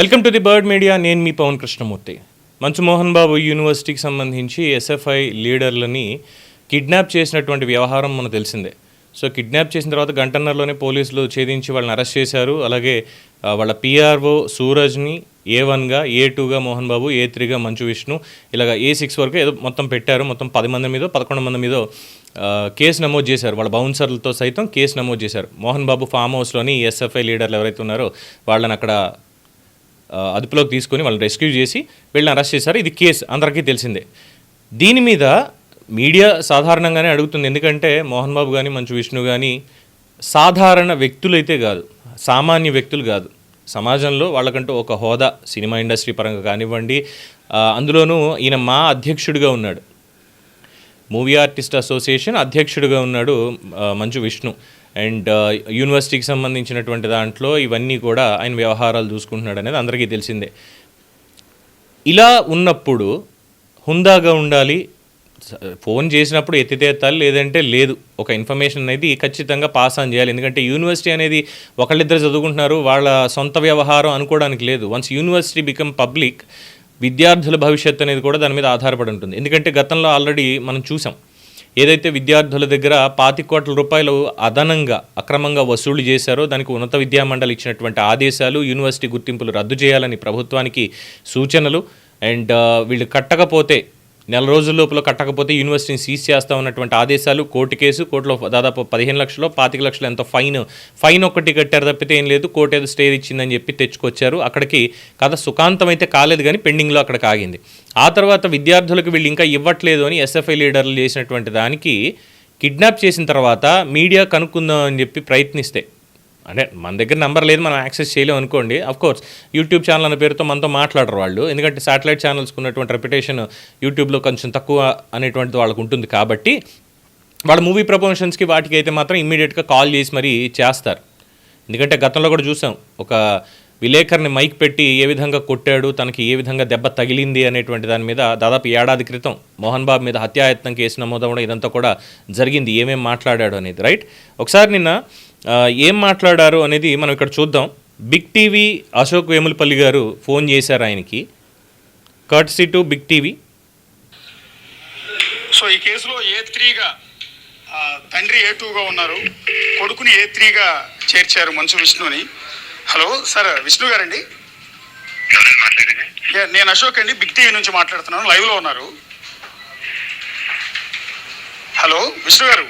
Welcome to the bird media. నేను మీ పవన్ కృష్ణమూర్తి. మంచు మోహన్ బాబు యూనివర్సిటీకి సంబంధించి ఎస్ఎఫ్ఐ లీడర్లని కిడ్నాప్ చేసినటువంటి వ్యవహారం మనకు తెలిసిందే. సో కిడ్నాప్ చేసిన తర్వాత గంటన్నరలోనే పోలీసులు ఛేదించి వాళ్ళని అరెస్ట్ చేశారు. అలాగే వాళ్ళ పిఆర్ఓ సూరజ్ని ఏ వన్గా ఏ టూగా మోహన్ బాబు ఏ త్రీగా మంచు విష్ణు ఇలాగ ఏ సిక్స్ వరకు ఏదో మొత్తం పెట్టారు. మొత్తం పది మంది మీద పదకొండు మంది మీద కేసు నమోదు చేశారు. వాళ్ళ బౌన్సర్లతో సైతం కేసు నమోదు చేశారు. మోహన్ బాబు ఫామ్ హౌస్లోని ఎస్ఎఫ్ఐ లీడర్లు ఎవరైతే ఉన్నారో వాళ్ళని అక్కడ అదుపులోకి తీసుకొని వాళ్ళని రెస్క్యూ చేసి వీళ్ళని అరెస్ట్ చేశారు. ఇది కేసు. అందరికీ తెలిసిందే. దీని మీద మీడియా సాధారణంగానే అడుగుతుంది. ఎందుకంటే మోహన్ బాబు కానీ మంచు విష్ణు కానీ సాధారణ వ్యక్తులైతే కాదు. సామాన్య వ్యక్తులు కాదు. సమాజంలో వాళ్ళకంటూ ఒక హోదా సినిమా ఇండస్ట్రీ పరంగా కానివ్వండి అందులోనూ ఈయన మా అధ్యక్షుడిగా ఉన్నాడు. మూవీ ఆర్టిస్ట్ అసోసియేషన్ అధ్యక్షుడిగా ఉన్నాడు మంచు విష్ణు. అండ్ యూనివర్సిటీకి సంబంధించినటువంటి దాంట్లో ఇవన్నీ కూడా ఆయన వ్యవహారాలు చూసుకుంటున్నాడు అనేది అందరికీ తెలిసిందే. ఇలా ఉన్నప్పుడు హుందాగా ఉండాలి. స- ఫోన్ చేసినప్పుడు ఎత్తితే ఎత్తాలి లేదంటే లేదు. ఒక ఇన్ఫర్మేషన్ అనేది ఖచ్చితంగా పాస్ ఆన్ చేయాలి. ఎందుకంటే యూనివర్సిటీ అనేది ఒకళ్ళిద్దరు చదువుకుంటున్నారు వాళ్ళ సొంత వ్యవహారం అనుకోవడానికి లేదు. వన్స్ యూనివర్సిటీ బికమ్ పబ్లిక్ విద్యార్థుల భవిష్యత్తు అనేది కూడా దాని మీద ఆధారపడి ఉంటుంది. ఎందుకంటే గతంలో ఆల్రెడీ మనం చూసాం ఏదైతే విద్యార్థుల దగ్గర పాతి కోట్ల రూపాయలు అదనంగా అక్రమంగా వసూలు చేశారో దానికి ఉన్నత విద్యామండలి ఇచ్చినటువంటి ఆదేశాలు యూనివర్సిటీ గుర్తింపులు రద్దు చేయాలని ప్రభుత్వానికి సూచనలు. అండ్ వీళ్ళు కట్టకపోతే నెల రోజుల లోపల కట్టకపోతే యూనివర్సిటీని సీజ్ చేస్తా ఉన్నటువంటి ఆదేశాలు కోర్టు కేసు కోర్టులో దాదాపు పదిహేను లక్షలు పాతిక లక్షలు ఎంతో ఫైన్ ఫైన్ ఒక్కటి కట్టారు తప్పితే ఏం లేదు కోర్టు ఏదో స్టే ఇచ్చిందని చెప్పి తెచ్చుకొచ్చారు. అక్కడికి కథ సుఖాంతం అయితే కాలేదు కానీ పెండింగ్లో అక్కడికి ఆగింది ఆ తర్వాత విద్యార్థులకు వీళ్ళు ఇంకా ఇవ్వట్లేదు అని ఎస్ఎఫ్ఐ లీడర్లు చేసినటువంటి దానికి కిడ్నాప్ చేసిన తర్వాత మీడియా కనుక్కుందాం అని చెప్పి ప్రయత్నిస్తే అంటే మన దగ్గర నెంబర్ లేదు మనం యాక్సెస్ చేయలేం అనుకోండి. కోర్స్ యూట్యూబ్ ఛానల్ అనే పేరుతో మనతో మాట్లాడరు వాళ్ళు. ఎందుకంటే శాటిలైట్ ఛానల్స్కి ఉన్నటువంటి రెప్యుటేషన్ యూట్యూబ్లో కొంచెం తక్కువ అనేటువంటిది వాళ్ళకు ఉంటుంది కాబట్టి వాళ్ళ మూవీ ప్రమోషన్స్కి వాటికి అయితే మాత్రం ఇమ్మీడియట్గా కాల్ చేసి మరీ చేస్తారు. ఎందుకంటే గతంలో కూడా చూసాం ఒక విలేకరిని మైక్ పెట్టి ఏ విధంగా కొట్టాడు తనకి ఏ విధంగా దెబ్బ తగిలింది అనేటువంటి దాని మీద దాదాపు ఏడాది క్రితం మోహన్ బాబు మీద హత్యాయత్నం కేసు నమోదవడం ఇదంతా కూడా జరిగింది ఏమేమి మాట్లాడాడు అనేది రైట్ ఒకసారి నిన్న ఏం మాట్లాడారు అనేది మనం ఇక్కడ చూద్దాం. బిగ్ టీవీ అశోక్ వేములపల్లి గారు ఫోన్ చేశారు ఆయనకి. Courtesy to big TV. So ఈ కేసులో ఏ త్రీగా తండ్రి ఏ టూగా ఉన్నారు? కొడుకుని ఏ త్రీగా చేర్చారు మంచు విష్ణుని? హలో సార్ విష్ణు గారండి? నేను అశోక్ అండి బిగ్ టీవీ నుంచి మాట్లాడుతున్నాను లైవ్లో ఉన్నారు. హలో విష్ణు గారు?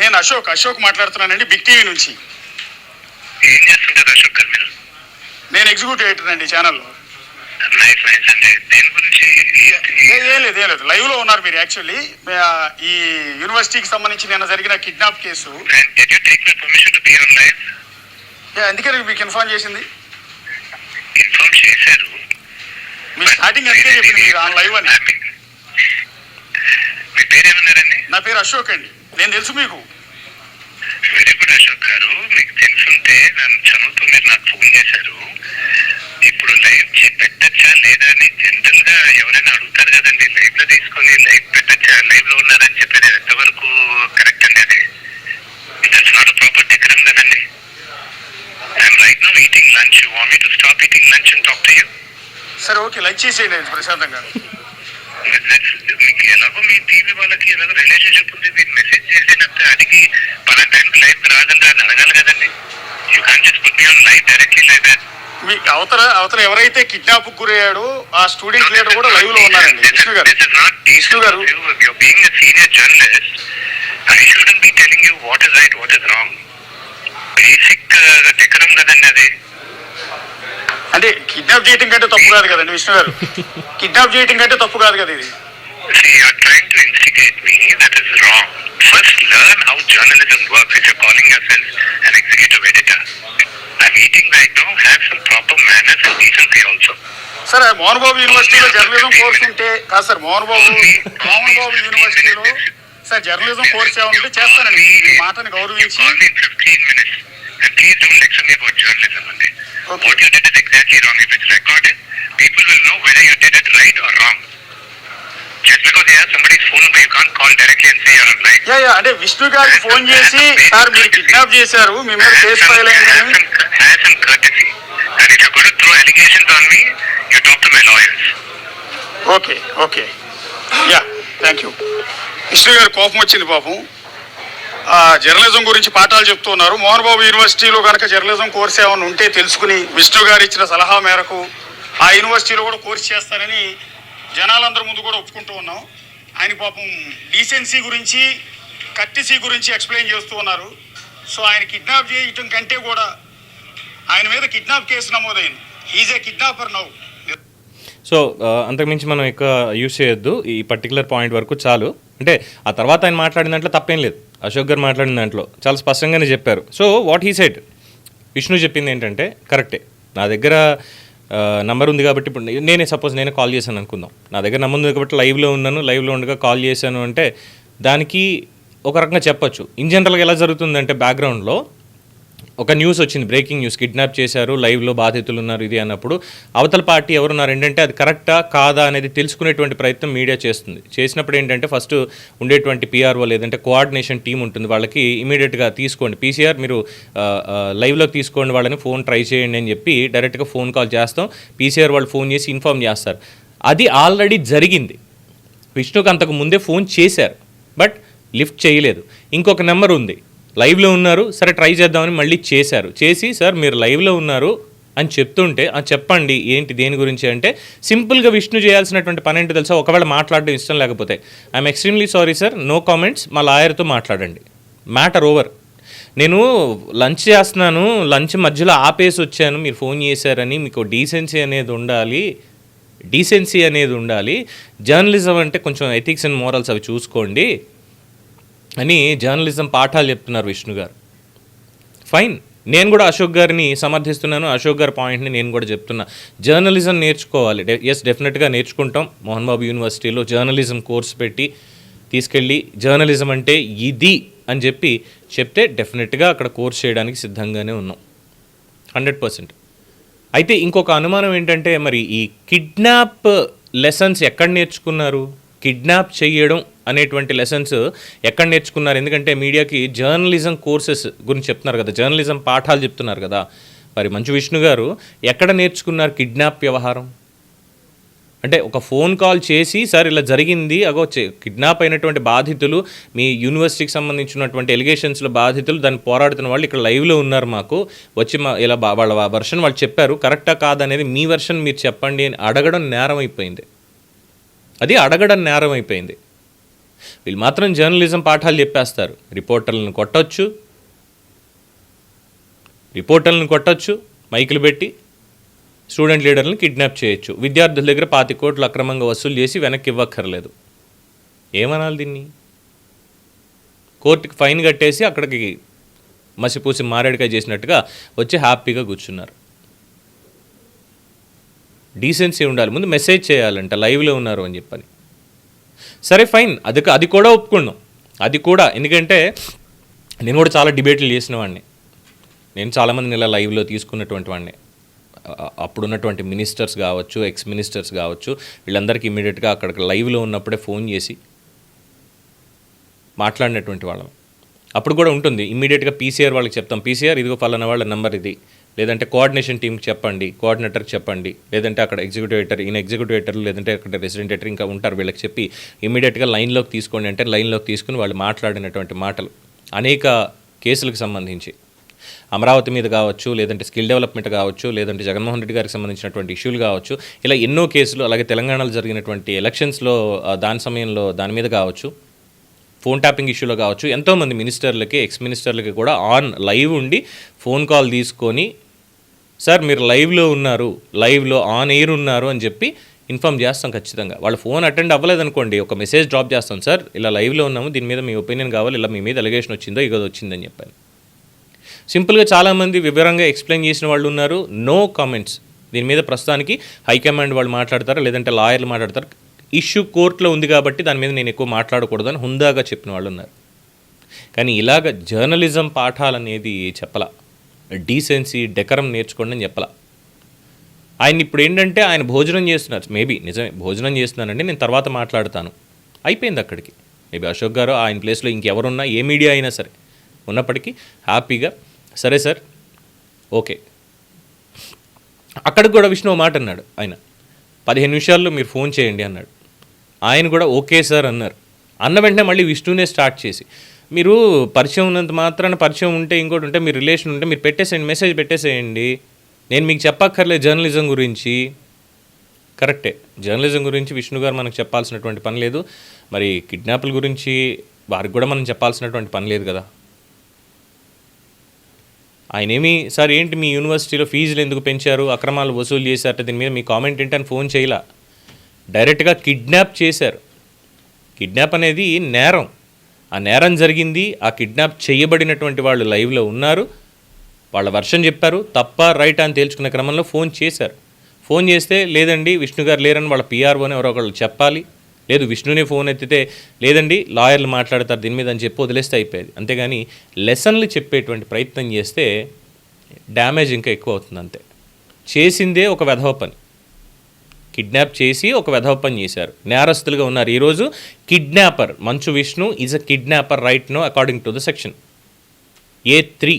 నేను అశోక్ అశోక్ మాట్లాడుతున్నానండి బిగ్ టీవీ నుంచి. ఏం చేస్తుంటారు అశోక్ గారు మీరు? నేను ఎగ్జిక్యూటివ్ ఎడిటర్ అండి ఛానల్లో. నైస్ నైస్ అండి. దేని గురించి ఏ- లేదు ఏం లేదు. లైవ్లో ఉన్నారు మీరు యాక్చువల్లీ. ఈ యూనివర్సిటీకి సంబంధించి నిన్న జరిగిన kidnap case. Did you take my permission to be on live అందుకే మీకు ఇన్ఫార్మ్ చేసింది. ఇన్ఫార్మ్ చేశారు. మీరు స్టార్టింగ్ అంతే చెప్పింది మీరు ఆన్ లైవ్ అని. మీ పేరు ఏమన్నారండి నా పేరు అశోక్ అండి. నేను తెలుసు మీకు. వెరీ గుడ్ అశోక్ గారు మీకు తెలుసుంటే నన్ను చదువుతూ మీరు నాకు ఫోన్ చేశారు. ఇప్పుడు లైవ్ పెట్టచ్చా లేదా అని జనరల్గా ఎవరైనా అడుగుతారు కదండి లైవ్లో తీసుకొని లైవ్ పెట్టచ్చా లైవ్లో ఉన్నారని చెప్పేది ఎంతవరకు కరెక్ట్ అండి అది. దట్స్ నాట్ ప్రాపర్ డెకరం కదండి. I'm right no eating lunch you want me to stop eating lunch and talk to you సరే ఓకే లైక్ చేసేయండి ప్రశాంతంగా. మీకు ఎలాగో మీ టీవీ వాళ్ళకి ఎలాగో రిలేషన్షిప్ ఉంది. మీరు మెసేజ్ చేసేటప్పుడు అడిగి పలా టైంకి లైవ్ రాగలరా అని అడగాలి కదండి. You can just put me on live directly live that me అవతల అవతల ఎవరైతే కిడ్నాప్ గురయ్యాడో ఆ స్టూడెంట్ లీడర్ కూడా లైవ్లో ఉన్నారండి. విష్ణు గారు. విష్ణు గారు. Being a senior journalist. I shouldn't be telling you what is right, what is wrong. Basic uh, decorum కదండి అది. అంటే కిడ్నాప్ చేయటం కంటే తప్పు కాదు కదండి విష్ణు గారు. కిడ్నాప్ చేయటం కంటే తప్పు కాదు కదా ఇది. See, you're trying to instigate me. That is wrong. First, learn how journalism works if you're calling yourself an executive editor. I'm eating right now. Have some proper manners and decency also. Sir Mohan Babu యూనివర్సిటీలో journalism course ఉంటే కాదు sir Mohan Babu Mohan Babu యూనివర్సిటీలో sir journalism course ఏమైనా ఉంటే చేస్తానండి మీ మాటను You గౌరవించి call me in 15 minutes. And please don't lecture me about journalism. Monday. Okay. What you did is exactly wrong. If it's recorded, people will know whether you yeah అంటే విష్ణు గారికి phone చేసి sir మీరు kidnap చేశారు మిమ్మల్ని case file అయిందని. Okay okay yeah thank you Vishnu గారు కోపం వచ్చింది పాపం. జర్నలిజం గురించి పాఠాలు చెప్తున్నారు. మోహన్ బాబు యూనివర్సిటీలో కనుక జర్నలిజం కోర్స్ ఏమైనా ఉంటే తెలుసుకుని విష్ణు గారు ఇచ్చిన సలహా మేరకు ఆ యూనివర్సిటీలో కూడా కోర్స్ చేస్తారని జనాలందరి ముందు కూడా ఒప్పుకుంటూ ఉన్నాం. ఆయన పాపం డీసెన్సీ గురించి కర్టిసీ గురించి ఎక్స్ప్లెయిన్ చేస్తూ ఉన్నారు. సో ఆయన కిడ్నాప్ చేయటం కంటే కూడా ఆయన మీద కిడ్నాప్ కేసు నమోదైంది. Is a kidnapper now. So అంతకుమించి మనం ఎక్కువ యూస్ చేయొద్దు. ఈ పర్టికులర్ పాయింట్ వరకు చాలు. అంటే ఆ తర్వాత ఆయన మాట్లాడిన దాంట్లో తప్పేం లేదు. అశోక్ గారు మాట్లాడిన దాంట్లో చాలా స్పష్టంగానే చెప్పారు. So what he said? Vishnu చెప్పింది ఏంటంటే కరెక్టే. నా దగ్గర నంబర్ ఉంది కాబట్టి ఇప్పుడు నేనే సపోజ్ నేనే కాల్ చేశాను అనుకుందాం. నా దగ్గర నంబర్ ఉంది కాబట్టి లైవ్లో ఉన్నాను లైవ్లో ఉండగా కాల్ చేశాను అంటే దానికి ఒక రకంగా చెప్పొచ్చు. ఇన్ జనరల్గా ఎలా జరుగుతుందంటే బ్యాక్గ్రౌండ్లో ఒక న్యూస్ వచ్చింది బ్రేకింగ్ న్యూస్ కిడ్నాప్ చేశారు లైవ్లో బాధితులు ఉన్నారు ఇది అన్నప్పుడు అవతల పార్టీ ఎవరున్నారు ఏంటంటే అది కరెక్టా కాదా అనేది తెలుసుకునేటువంటి ప్రయత్నం మీడియా చేస్తుంది. చేసినప్పుడు ఏంటంటే ఫస్ట్ ఉండేటువంటి పిఆర్ఓ లేదంటే కోఆర్డినేషన్ టీం ఉంటుంది వాళ్ళకి ఇమీడియట్గా తీసుకోండి. పీసీఆర్ మీరు లైవ్లోకి తీసుకోండి వాళ్ళని ఫోన్ ట్రై చేయండి అని చెప్పి డైరెక్ట్గా ఫోన్ కాల్ చేస్తాం. పీసీఆర్ వాళ్ళు ఫోన్ చేసి ఇన్ఫామ్ చేస్తారు. అది ఆల్రెడీ జరిగింది. విష్ణుకు అంతకు ముందే ఫోన్ చేశారు బట్ లిఫ్ట్ చేయలేదు. ఇంకొక నెంబర్ ఉంది. లైవ్లో ఉన్నారు సరే ట్రై చేద్దామని మళ్ళీ చేశారు. చేసి సార్ మీరు లైవ్లో ఉన్నారు అని చెప్తుంటే "ఆ, చెప్పండి ఏంటి దేని గురించి? అంటే సింపుల్గా విష్ణు చేయాల్సినటువంటి పని ఏంటి తెలుసా? ఒకవేళ మాట్లాడడం ఇష్టం లేకపోతే. I'm extremely sorry sir. No comments. మా లాయర్తో మాట్లాడండి. Matter over. నేను లంచ్ చేస్తున్నాను. లంచ్ మధ్యలో ఆపేసి వచ్చాను. మీరు ఫోన్ చేశారని మీకు డీసెన్సీ అనేది ఉండాలి. డీసెన్సీ అనేది ఉండాలి. జర్నలిజం అంటే కొంచెం ఎథిక్స్ అండ్ మోరల్స్ అవి చూసుకోండి. అని జర్నలిజం పాఠాలు చెప్తున్నారు విష్ణు గారు. ఫైన్ నేను కూడా అశోక్ గారిని సమర్థిస్తున్నాను. అశోక్ గారి పాయింట్ని నేను కూడా చెప్తున్నా. జర్నలిజం నేర్చుకోవాలి. ఎస్ డెఫినెట్గా నేర్చుకుంటాం. మోహన్ బాబు యూనివర్సిటీలో జర్నలిజం కోర్స్ పెట్టి తీసుకెళ్ళి జర్నలిజం అంటే ఇది అని చెప్పి చెప్తే డెఫినెట్గా అక్కడ కోర్స్ చేయడానికి సిద్ధంగానే ఉన్నాం. హండ్రెడ్ పర్సెంట్ అయితే ఇంకొక అనుమానం ఏంటంటే మరి ఈ కిడ్నాప్ లెసన్స్ ఎక్కడ నేర్చుకున్నారు? కిడ్నాప్ చేయడం అనేటువంటి లెసన్స్ ఎక్కడ నేర్చుకున్నారు? ఎందుకంటే మీడియాకి జర్నలిజం కోర్సెస్ గురించి చెప్తున్నారు కదా జర్నలిజం పాఠాలు చెప్తున్నారు కదా. మరి మంచు విష్ణు గారు ఎక్కడ నేర్చుకున్నారు కిడ్నాప్ వ్యవహారం? అంటే ఒక ఫోన్ కాల్ చేసి సార్ ఇలా జరిగింది అగో కిడ్నాప్ అయినటువంటి బాధితులు మీ యూనివర్సిటీకి సంబంధించినటువంటి ఎలిగేషన్స్లో బాధితులు దాన్ని పోరాడుతున్న వాళ్ళు ఇక్కడ లైవ్లో ఉన్నారు మాకు. వచ్చి మా ఇలా వాళ్ళ వర్షన్ వాళ్ళు చెప్పారు. కరెక్టా కాదనేది మీ వర్షన్ మీరు చెప్పండి అని అడగడం నేరం అయిపోయింది. అది అడగడం నేరం అయిపోయింది వీళ్ళు మాత్రం జర్నలిజం పాఠాలు చెప్పేస్తారు. రిపోర్టర్లను కొట్టచ్చు. రిపోర్టర్లను కొట్టచ్చు. మైకులు పెట్టి స్టూడెంట్ లీడర్లను కిడ్నాప్ చేయొచ్చు. విద్యార్థుల దగ్గర పాతి కోట్లు అక్రమంగా వసూలు చేసి వెనక్కి ఇవ్వక్కర్లేదు ఏమనాలి దీన్ని? కోర్టుకి ఫైన్ కట్టేసి అక్కడికి మసిపూసి మారేడుకాయ చేసినట్టుగా వచ్చి హ్యాపీగా కూర్చున్నారు. డీసెన్సీ ఉండాలి. ముందు మెసేజ్ చేయాలంట లైవ్లో ఉన్నారు అని చెప్పని. సరే ఫైన్ అది అది కూడా ఒప్పుకున్నాం. అది కూడా ఎందుకంటే నేను కూడా చాలా డిబేట్లు చేసిన వాడిని. నేను చాలామంది ఇలా లైవ్లో తీసుకున్నటువంటి వాడిని. అప్పుడున్నటువంటి మినిస్టర్స్ కావచ్చు ఎక్స్ మినిస్టర్స్ కావచ్చు వీళ్ళందరికీ ఇమీడియట్గా అక్కడికి లైవ్లో ఉన్నప్పుడే ఫోన్ చేసి మాట్లాడినటువంటి వాళ్ళం. అప్పుడు కూడా ఉంటుంది. ఇమ్మీడియట్గా పీసీఆర్ వాళ్ళకి చెప్తాం. పీసీఆర్ ఇదిగో ఫలానా వాళ్ళ నెంబర్ ఇది. లేదంటే కోఆర్డినేషన్ టీంకి చెప్పండి కోఆర్డినేటర్కి చెప్పండి లేదంటే అక్కడ ఎగ్జిక్యూటివ్ ఎడిటర్ ఈయన ఎగ్జిక్యూటివ్ లేదంటే అక్కడ రెసిడెంట్ ఎటర్ ఇంకా ఉంటారు వీళ్ళకి చెప్పి ఇమీడియట్గా లైన్లోకి తీసుకోండి అంటే లైన్లోకి తీసుకుని వాళ్ళు మాట్లాడినటువంటి మాటలు. అనేక కేసులకు సంబంధించి. అమరావతి మీద కావచ్చు లేదంటే స్కిల్ డెవలప్మెంట్ కావచ్చు లేదంటే జగన్మోహన్ రెడ్డి గారికి సంబంధించినటువంటి ఇష్యూలు కావచ్చు ఇలా ఎన్నో కేసులు అలాగే తెలంగాణలో జరిగినటువంటి ఎలక్షన్స్లో దాని సమయంలో దాని మీద కావచ్చు ఫోన్ ట్యాపింగ్ ఇష్యూలో కావచ్చు ఎంతోమంది మినిస్టర్లకి ఎక్స్ మినిస్టర్లకి కూడా ఆన్ లైవ్ ఉండి ఫోన్ కాల్ తీసుకొని సార్ మీరు లైవ్లో ఉన్నారు లైవ్లో ఆన్ ఎయిర్ ఉన్నారు అని చెప్పి ఇన్ఫామ్ చేస్తాం ఖచ్చితంగా. వాళ్ళ ఫోన్ అటెండ్ అవ్వలేదు అనుకోండి ఒక మెసేజ్ డ్రాప్ చేస్తాం సార్ ఇలా లైవ్లో ఉన్నాము దీని మీద మీ ఒపీనియన్ కావాలి ఇలా మీ మీద అలిగేషన్ వచ్చిందో ఇగో వచ్చిందని చెప్పాను. సింపుల్గా చాలామంది వివరంగా ఎక్స్ప్లెయిన్ చేసిన వాళ్ళు ఉన్నారు. No comments. దీని మీద ప్రస్తుతానికి హైకమాండ్ వాళ్ళు మాట్లాడతారు లేదంటే లాయర్లు మాట్లాడతారు? ఇష్యూ కోర్టులో ఉంది కాబట్టి దాని మీద నేను ఎక్కువ మాట్లాడకూడదని హుందాగా చెప్పిన వాళ్ళు ఉన్నారు. కానీ ఇలాగ జర్నలిజం పాఠాలు అనేది చెప్పలా. డీసెన్సీ డెకరం నేర్చుకోండి అని చెప్పాల. ఆయన ఇప్పుడు ఏంటంటే ఆయన భోజనం చేస్తున్నారు. మేబీ నిజమే భోజనం చేస్తున్నానండి నేను తర్వాత మాట్లాడతాను. అయిపోయింది అక్కడికి. మేబీ అశోక్ గారు ఆయన ప్లేస్లో ఇంకెవరున్నా ఏ మీడియా అయినా సరే. ఉన్నప్పటికీ హ్యాపీగా సరే సార్ ఓకే. అక్కడికి కూడా విష్ణు మాట అన్నాడు ఆయన. పదిహేను నిమిషాల్లో మీరు ఫోన్ చేయండి అన్నాడు. ఆయన కూడా ఓకే సార్ అన్నారు. అన్న వెంటనే మళ్ళీ విష్ణునే స్టార్ట్ చేసి మీరు పరిచయం ఉన్నంత మాత్రాన పరిచయం ఉంటే ఇంకోటి ఉంటే మీ రిలేషన్ ఉంటే మీరు పెట్టేసేయండి మెసేజ్ పెట్టేసేయండి. నేను మీకు చెప్పక్కర్లేదు జర్నలిజం గురించి. కరెక్టే. జర్నలిజం గురించి విష్ణు గారు మనకు చెప్పాల్సినటువంటి పని లేదు. మరి కిడ్నాప్ల గురించి వారికి కూడా మనం చెప్పాల్సినటువంటి పని లేదు కదా. ఆయన ఏమి సార్ ఏంటి మీ యూనివర్సిటీలో ఫీజులు ఎందుకు పెంచారు? అక్రమాలు వసూలు చేశారట దీని మీద మీ కామెంట్ ఏంటని ఫోన్ చేయలా. డైరెక్ట్గా కిడ్నాప్ చేశారు. కిడ్నాప్ అనేది నేరం. ఆ నేరం జరిగింది ఆ కిడ్నాప్ చేయబడినటువంటి వాళ్ళు లైవ్లో ఉన్నారు. వాళ్ళ వర్షం చెప్పారు తప్ప రైట్ అని తేల్చుకునే క్రమంలో ఫోన్ చేశారు. ఫోన్ చేస్తే లేదండి విష్ణు గారు లేరని వాళ్ళ పిఆర్ఓని ఎవరో ఒకళ్ళు చెప్పాలి. లేదు విష్ణునే ఫోన్ ఎత్తితే లేదండి లాయర్లు మాట్లాడతారు దీని మీద అని చెప్పి వదిలేస్తే అయిపోయేది. అంతేగాని లెసన్లు చెప్పేటువంటి ప్రయత్నం చేస్తే డ్యామేజ్ ఇంకా ఎక్కువ అవుతుంది అంతే. చేసిందే ఒక వెధవ పని. కిడ్నాప్ చేసి ఒక వెధవ పని చేశారు. నేరస్తులుగా ఉన్నారు. ఈరోజు kidnapper Manchu Vishnu is a kidnapper right no according to the section A three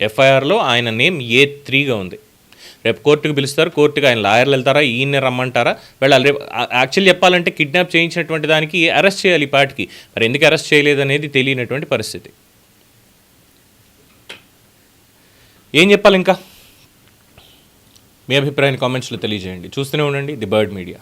ఎఫ్ఐఆర్లో ఆయన నేమ్ ఏ త్రీగా ఉంది. రేపు కోర్టుకు పిలుస్తారు. కోర్టుకు ఆయన లాయర్లు వెళ్తారా? ఈయన్ని రమ్మంటారా? వెళ్ళాలి. రేపు యాక్చువల్లీ చెప్పాలంటే కిడ్నాప్ చేయించినటువంటి దానికి అరెస్ట్ చేయాలి ఈ పాటికి. మరి ఎందుకు అరెస్ట్ చేయలేదు అనేది తెలియనటువంటి పరిస్థితి. ఏం చెప్పాలి ఇంకా మీ అభిప్రాయాన్ని కామెంట్స్లో తెలియజేయండి. చూస్తూనే ఉండండి. The bird media.